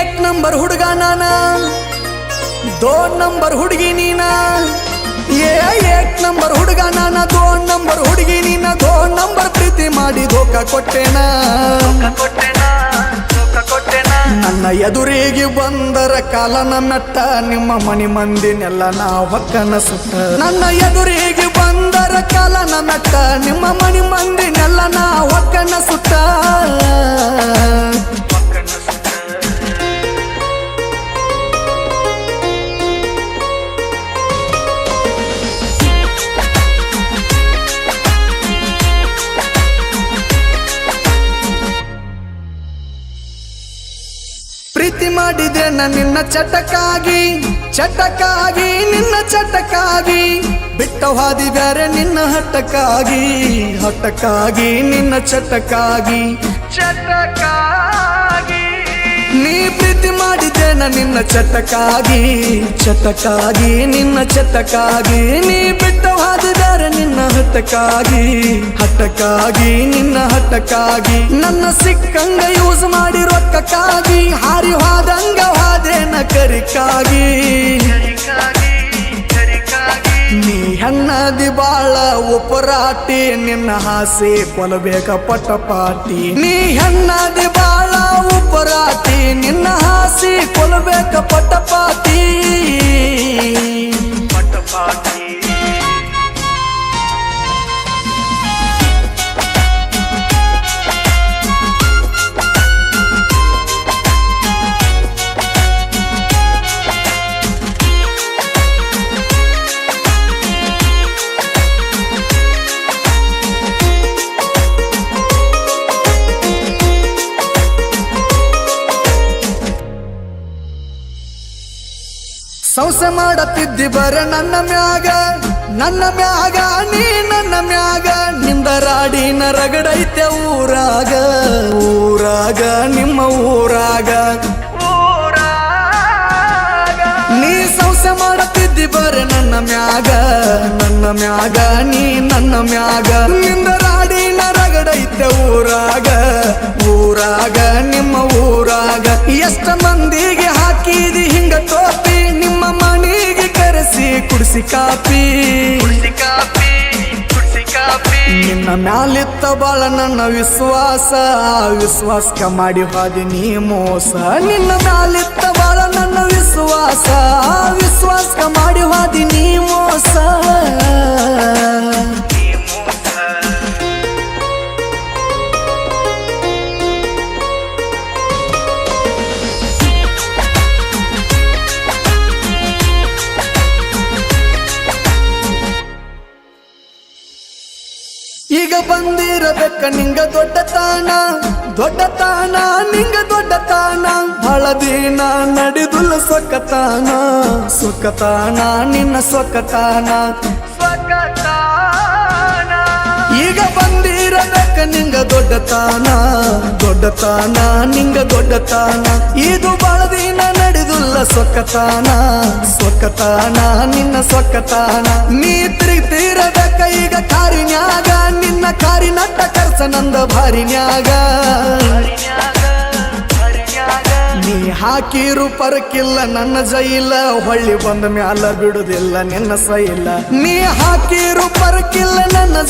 Number ಹುಡುಗ ನಾನ. ದೋ ನಂಬರ್ ಹುಡುಗಿ ನೀನ. ಏ, ಏಕ್ ನಂಬರ್ ಹುಡುಗ ನಾನ. ದೋ ನಂಬರ್ ಹುಡುಗಿ ನೀನ. ದೋನ್ ನಂಬರ್ ಪ್ರೀತಿ ಮಾಡಿ ಧೋಕ ಕೊಟ್ಟೆನ. ನನ್ನ ಎದುರಿಗೆ ಬಂದರ ಕಾಲ ನನ್ನಟ್ಟ ನಿಮ್ಮ ಮನಿ ಮಂದಿನೆಲ್ಲ ನಾ ಒಕ್ಕನ ಸುತ್ತ ನನ್ನ ಎದುರಿಗೆ ಬಂದರ ಕಾಲ ನನ್ನಟ್ಟ ನಿಮ್ಮ ಮನಿ ಮಂದಿನೆಲ್ಲ ನಾ ಒಕ್ಕನ ಸುಟ್ಟ. ಪ್ರೀತಿ ಮಾಡಿದ್ರೆ ನಾನು ನಿನ್ನ ಚಟಕ್ಕಾಗಿ ಚಟಕ್ಕಾಗಿ, ನಿನ್ನ ಚಟಕ್ಕಾಗಿ. ಬಿಟ್ಟ ಬ್ಯಾರೆ ನಿನ್ನ ಹಟ್ಟಕ್ಕಾಗಿ ಹಟ್ಟಕ್ಕಾಗಿ ನಿನ್ನ ಚಟಕ್ಕಾಗಿ. ಚಟಕ್ಕಾಗಿ. ನೀ ಪ್ರೀತಿ ಮಾಡಿದೆ ನಿನ್ನ ಚಟಕಾಗಿ ಚಟಕಾಗಿ ನಿನ್ನ ಚಟಕಾಗಿ ನೀ ಬಿಟ್ಟ ಹಾದಿ ಬ್ಯಾರೆ ನಿನ್ನ ಹಟಕಾಗಿ ಹಟಕಾಗಿ ನಿನ್ನ ಹಟಕಾಗಿ ನನ್ನ ಸಿಕ್ಕಂಗ ಯೂಸ್ ಮಾಡಿ ರೊಕ್ಕಕ್ಕಾಗಿ, ಹಾರಿ ಹೋದಂಗ ಹಾದೇನ ಕರಿಕಾಗಿ. ನೀ ಹೆಣ್ಣದಿ ಬಾಳ ಉಪರಾಟಿ, ನಿನ್ನ ಹಾಸಿ ಕೊಲಬೇಕ ಪಟಪಾಟಿ ನೀ ಹೆಣ್ಣದಿ ಉಪರಾಟಿ ನಿನ್ನ ಹಾಸಿ ಕೊಲಬೇಕ ಪಟಪಾಟಿ ಸಂಸೆ ಮಾಡತ್ತಿದ್ದಿ ಬರ ನನ್ನ ಮ್ಯಾಗ ನನ್ನ ಮ್ಯಾಗ, ನೀ ನನ್ನ ಮ್ಯಾಗ. ನಿಂದ ರಾಡಿ ನರಗಡೈತೆ ಊರಾಗ ಊರಾಗ, ನಿಮ್ಮ ಊರಾಗ. ನೀ ಸಂಸ ಮಾಡತ್ತಿದ್ದಿ ಬರ ನನ್ನ ಮ್ಯಾಗ ನನ್ನ ಮ್ಯಾಗ, ನೀ ನನ್ನ ಮ್ಯಾಗ. ನಿಂದ ರಾಡಿ ನರಗಡೈತೆ ಊರಾಗ ಊರಾಗ, ನಿಮ್ಮ ಊರಾಗ. ಎಷ್ಟ ಮಂದಿಗೆ ಹಾಕಿದಿ ಹಿಂಗ ಕರೆಸಿ ಕುಡಿಸಿ ಕಾಪಿ. ನಿನ್ನ ಮ್ಯಾಲಿತ್ತ ಬಾಳ ನನ್ನ ವಿಶ್ವಾಸ ವಿಶ್ವಾಸಕ ಮಾಡಿ ಹೋದಿ ನೀ ಮೋಸ. ನಿನ್ನ ಮ್ಯಾಲಿತ್ತ ಬಾಳ ನನ್ನ ವಿಶ್ವಾಸ ವಿಶ್ವಾಸಕ ಮಾಡಿ ಹೋದಿ ನೀ ಮೋಸ. ಈಗ ಬಂದಿರಬೇಕ ನಿಂಗ ದೊಡ್ಡ ತಾಣ ದೊಡ್ಡ ತಾಣ ನಿಂಗ ದೊಡ್ಡ ತಾಣ. ಬಹಳ ದಿನ ನಡೆದುಲ್ಲ ಸೊಕ್ಕತಾನ ಸೊಕ್ಕತಾನ ನಿನ್ನ ಸೊಕ್ಕತಾನ ಈಗ ಬಂದಿರಬೇಕ ನಿಂಗ ದೊಡ್ಡ ತಾನ ದೊಡ್ಡ ತಾನ ನಿಂಗ ದೊಡ್ಡ ತಾನ ಇದು ಬಹಳ ದಿನ ನಡೆದುಲ್ಲ ಸೊಕ್ಕತಾನ ಸೊಕ್ಕತಾನ ನಿನ್ನ ಸೊಕ್ಕತಾನ ನೀ ತಿರುಗ್ತಿರಬೇಕ ಈಗ ಕಾರಿನ್ಯಾಗ, ನಿನ್ನ ಕಾರಿನಟ್ಟ ಕರ್ಸ ನಂದ ಭಾರಿನ್ಯಾಗ. ನೀ ಹಾಕಿರು ಪರಕಿಲ್ಲ, ನನ್ನ ಜೈಲ, ಹೊಳ್ಳಿ ಬಂದ ಮ್ಯಾಲ ಬಿಡುದಿಲ್ಲ, ನಿನ್ನ ಸೈಲ. ನೀ ಹಾಕಿರು ಪರಕಿಲ್ಲ, ನಿನ್ನ